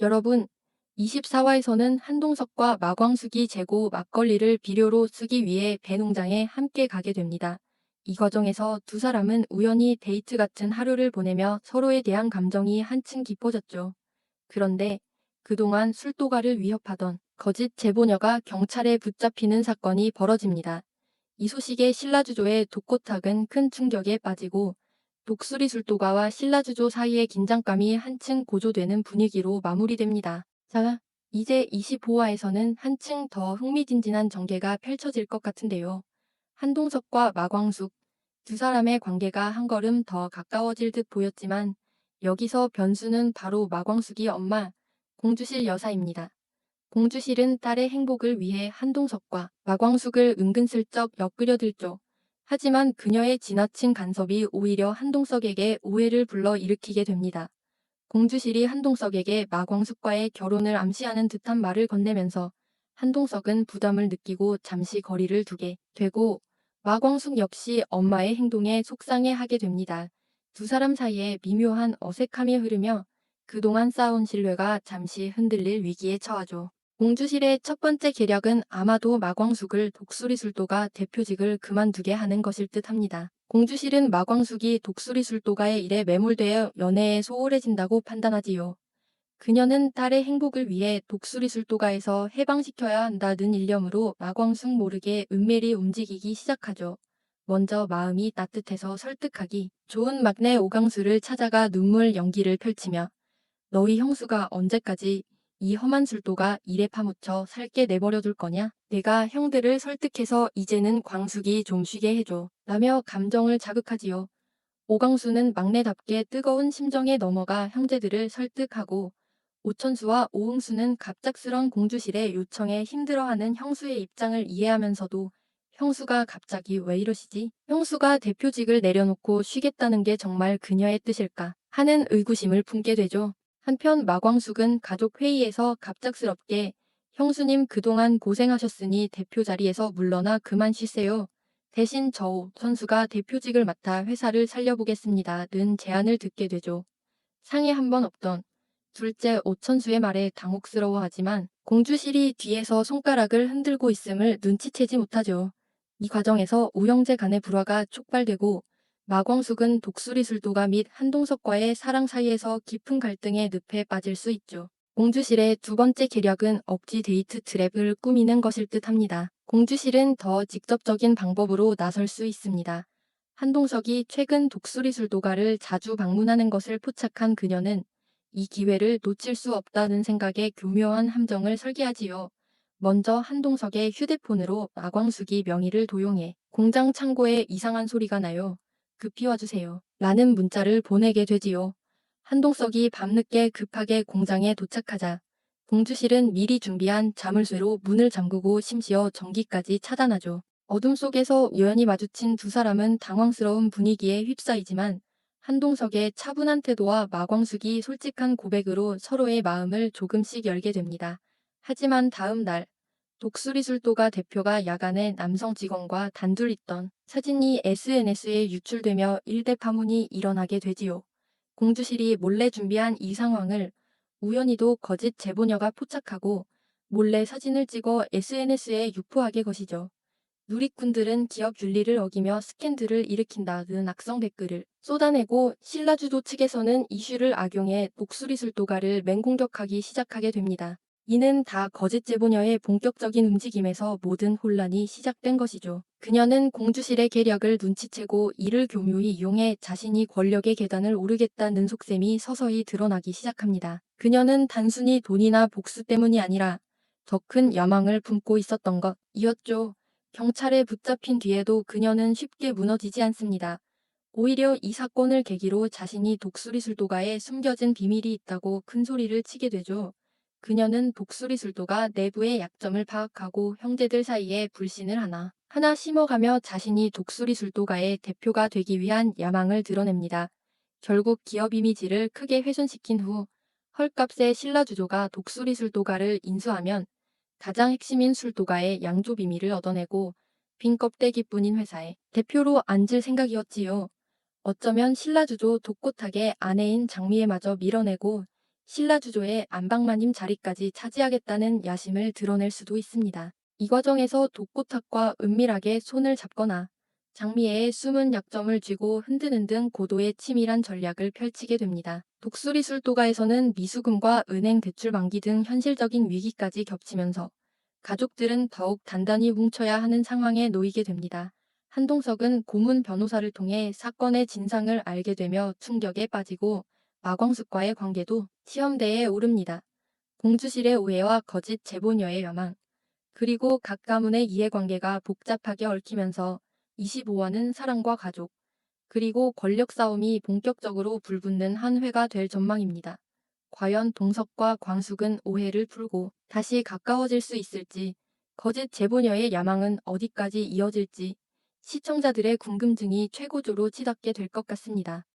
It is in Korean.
여러분, 24화에서는 한동석과 마광숙이 재고 막걸리를 비료로 쓰기 위해 배농장에 함께 가게 됩니다. 이 과정에서 두 사람은 우연히 데이트 같은 하루를 보내며 서로에 대한 감정이 한층 깊어졌죠. 그런데 그동안 술도가를 위협하던 거짓 제보녀가 경찰에 붙잡히는 사건이 벌어집니다. 이 소식에 신라주조의 독고탁은 큰 충격에 빠지고 독수리 술도가와 신라주조 사이의 긴장감이 한층 고조되는 분위기로 마무리됩니다. 자, 이제 25화에서는 한층 더 흥미진진한 전개가 펼쳐질 것 같은데요. 한동석과 마광숙 두 사람의 관계가 한 걸음 더 가까워질 듯 보였지만 여기서 변수는 바로 마광숙이 엄마 공주실 여사입니다. 공주실은 딸의 행복을 위해 한동석과 마광숙을 은근슬쩍 엮으려 들죠. 하지만 그녀의 지나친 간섭이 오히려 한동석에게 오해를 불러 일으키게 됩니다. 공주실이 한동석에게 마광숙과의 결혼을 암시하는 듯한 말을 건네면서 한동석은 부담을 느끼고 잠시 거리를 두게 되고 마광숙 역시 엄마의 행동에 속상해하게 됩니다. 두 사람 사이에 미묘한 어색함이 흐르며 그동안 쌓아온 신뢰가 잠시 흔들릴 위기에 처하죠. 공주실의 첫 번째 계략은 아마도 마광숙을 독수리술도가 대표직을 그만두게 하는 것일 듯 합니다. 공주실은 마광숙이 독수리술도가의 일에 매몰되어 연애에 소홀해진다고 판단하지요. 그녀는 딸의 행복을 위해 독수리술도가에서 해방시켜야 한다는 일념으로 마광숙 모르게 은밀히 움직이기 시작하죠. 먼저 마음이 따뜻해서 설득하기 좋은 막내 오강수를 찾아가 눈물 연기를 펼치며 너희 형수가 언제까지 이 험한 술도가 일에 파묻혀 살게 내버려 둘 거냐? 내가 형들을 설득해서 이제는 광숙이 좀 쉬게 해줘. 라며 감정을 자극하지요. 오광수는 막내답게 뜨거운 심정에 넘어가 형제들을 설득하고 오천수와 오흥수는 갑작스런 공주실의 요청에 힘들어하는 형수의 입장을 이해하면서도 형수가 갑자기 왜 이러시지? 형수가 대표직을 내려놓고 쉬겠다는 게 정말 그녀의 뜻일까? 하는 의구심을 품게 되죠. 한편 마광숙은 가족 회의에서 갑작스럽게 형수님 그동안 고생하셨으니 대표 자리에서 물러나 그만 쉬세요. 대신 저 선수가 대표직을 맡아 회사를 살려보겠습니다. 는 제안을 듣게 되죠. 상에 한 번 없던 둘째 오천수의 말에 당혹스러워하지만 공주실이 뒤에서 손가락을 흔들고 있음을 눈치채지 못하죠. 이 과정에서 우영재 간의 불화가 촉발되고 마광숙은 독수리술도가 및 한동석과의 사랑 사이에서 깊은 갈등의 늪에 빠질 수 있죠. 공주실의 두 번째 계략은 억지 데이트 트랩을 꾸미는 것일 듯 합니다. 공주실은 더 직접적인 방법으로 나설 수 있습니다. 한동석이 최근 독수리술도가를 자주 방문하는 것을 포착한 그녀는 이 기회를 놓칠 수 없다는 생각에 교묘한 함정을 설계하지요. 먼저 한동석의 휴대폰으로 마광숙이 명의를 도용해 공장 창고에 이상한 소리가 나요. 급히 와주세요. 라는 문자를 보내게 되지요. 한동석이 밤늦게 급하게 공장에 도착하자 공주실은 미리 준비한 자물쇠로 문을 잠그고 심지어 전기까지 차단하죠. 어둠 속에서 우연히 마주친 두 사람은 당황스러운 분위기에 휩싸이지만 한동석의 차분한 태도와 마광숙이 솔직한 고백으로 서로의 마음을 조금씩 열게 됩니다. 하지만 다음 날 독수리술도가 대표가 야간에 남성 직원과 단둘 있던 사진이 SNS에 유출되며 일대 파문이 일어나게 되지요. 공주실이 몰래 준비한 이 상황을 우연히도 거짓 제보녀가 포착하고 몰래 사진을 찍어 SNS에 유포하게 것이죠. 누리꾼들은 기업 윤리를 어기며 스캔들을 일으킨다는 악성 댓글을 쏟아내고 신라주도 측에서는 이슈를 악용해 독수리술도가를 맹공격하기 시작하게 됩니다. 이는 다 거짓 제보녀의 본격적인 움직임에서 모든 혼란이 시작된 것이죠. 그녀는 공주실의 계략을 눈치채고 이를 교묘히 이용해 자신이 권력의 계단을 오르겠다는 속셈이 서서히 드러나기 시작합니다. 그녀는 단순히 돈이나 복수 때문이 아니라 더 큰 야망을 품고 있었던 것 이었죠. 경찰에 붙잡힌 뒤에도 그녀는 쉽게 무너지지 않습니다. 오히려 이 사건을 계기로 자신이 독수리술도가에 숨겨진 비밀이 있다고 큰 소리를 치게 되죠. 그녀는 독수리술도가 내부의 약점을 파악하고 형제들 사이에 불신을 하나 하나 심어가며 자신이 독수리술도가의 대표가 되기 위한 야망을 드러냅니다. 결국 기업 이미지를 크게 훼손시킨 후 헐값에 신라주조가 독수리술도가를 인수하면 가장 핵심인 술도가의 양조 비밀을 얻어내고 빈 껍데기뿐인 회사에 대표로 앉을 생각이었지요. 어쩌면 신라주조 독고탁의 아내인 장미에마저 밀어내고 신라주조의 안방마님 자리까지 차지하겠다는 야심을 드러낼 수도 있습니다. 이 과정에서 독고탁과 은밀하게 손을 잡거나 장미애의 숨은 약점을 쥐고 흔드는 등 고도의 치밀한 전략을 펼치게 됩니다. 독수리 술도가에서는 미수금과 은행 대출 만기 등 현실적인 위기까지 겹치면서 가족들은 더욱 단단히 뭉쳐야 하는 상황에 놓이게 됩니다. 한동석은 고문 변호사를 통해 사건의 진상을 알게 되며 충격에 빠지고 마광숙과의 관계도 시험대에 오릅니다. 공주실의 오해와 거짓 제보녀의 야망, 그리고 각 가문의 이해관계가 복잡하게 얽히면서 25화는 사랑과 가족, 그리고 권력 싸움이 본격적으로 불붙는 한 회가 될 전망입니다. 과연 동석과 광숙은 오해를 풀고 다시 가까워질 수 있을지, 거짓 제보녀의 야망은 어디까지 이어질지, 시청자들의 궁금증이 최고조로 치닫게 될 것 같습니다.